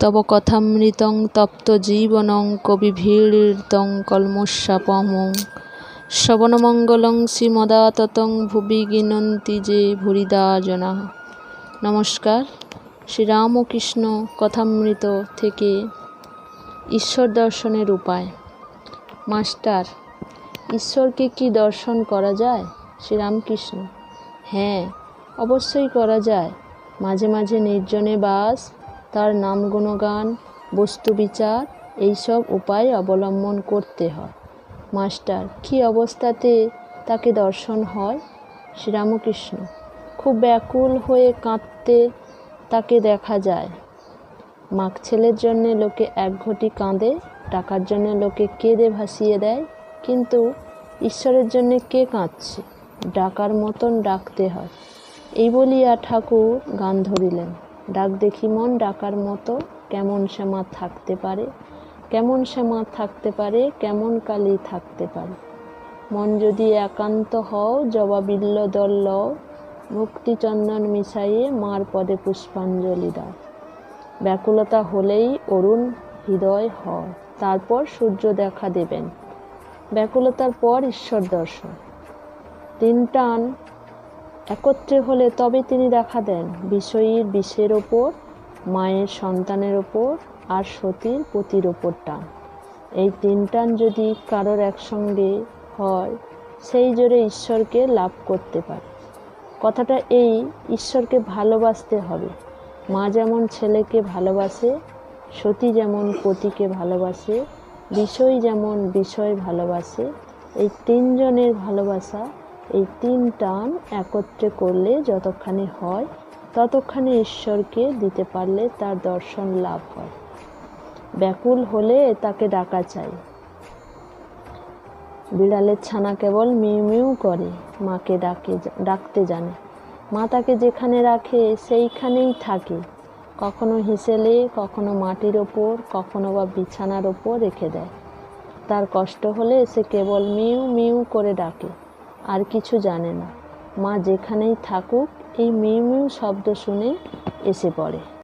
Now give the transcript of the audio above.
তব কথামৃতং তপ্ত জীবনং কবিভীড়িতং কলমোশাপমং শ্রবণমঙ্গলং শ্রীমদাততং ভুবি গিনন্তি যে ভুরিদা জনা। নমস্কার, শ্রীরামকৃষ্ণ কথামৃত থেকে ঈশ্বর দর্শনের উপায়। মাস্টার, ঈশ্বরকে কি দর্শন করা যায়? শ্রীরামকৃষ্ণ হ্যাঁ অবশ্যই করা যায়। মাঝে মাঝে নির্জনে বাস তার নাম গুণগান, বস্তু বিচার, এইসব উপায় অবলম্বন করতে হয়। মাস্টার, কি অবস্থাতে তাকে দর্শন হয়? শ্রীরামকৃষ্ণ, খুব ব্যাকুল হয়ে কাঁদতে তাকে দেখা যায়। মাক ছেলের জন্যে লোকে এক ঘটি কাঁদে, টাকার জন্য লোকে কেঁদে ভাসিয়ে দেয়, কিন্তু ঈশ্বরের জন্যে কে কাঁদছে? ডাকার মতন ডাকতে হয়। এই বলিয়া ঠাকুর গান ধরিলেন। ডাক দেখি মন ডাকার মতো, কেমন শ্যামা থাকতে পারে, কেমন শ্যামা থাকতে পারে, কেমন কালী থাকতে পারে। মন যদি একান্ত হও জবাবিল্ল দল লও মুক্তিচন্দন মিশাইয়ে মার পদে পুষ্পাঞ্জলি দাও। ব্যাকুলতা হলেই অরুণ হৃদয় হয়, তারপর সূর্য দেখা দেবেন। ব্যাকুলতার পর ঈশ্বর দর্শন। তিন টান একত্রে হলে তবে তিনি দেখা দেন, বিষয়ীর বিষের ওপর, মায়ের সন্তানের ওপর আর সতীর পতির ওপর টান। এই তিন টান যদি কারোর একসঙ্গে হয়, সেই জোরে ঈশ্বরকে লাভ করতে পারে। কথাটা এই, ঈশ্বরকে ভালোবাসতে হবে। মা যেমন ছেলেকে ভালোবাসে, সতী যেমন পতিকে ভালোবাসে, বিষয় যেমন বিষয় ভালোবাসে, এই তিনজনের ভালোবাসা এই তিন টান একত্রে করলে যতখানি হয়, ততখানি ঈশ্বরকে দিতে পারলে তার দর্শন লাভ হয়। ব্যাকুল হলে তাকে ডাকা চাই বিড়ালের ছানা কেবল মিউ মিউ করে, মাকে ডাকে ডাকতে জানে। মা তাকে যেখানে রাখে সেইখানেই থাকে। কখনো হিসেলে কখনো মাটির ওপর, কখনো বা বিছানার ওপর রেখে দেয়। তার কষ্ট হলে সে কেবল মিউ মিউ করে ডাকে। আর কিছু জানে না। মা যেখানেই থাকুক এই মেয়ে মেয়ে শব্দ শুনে এসে পড়ে।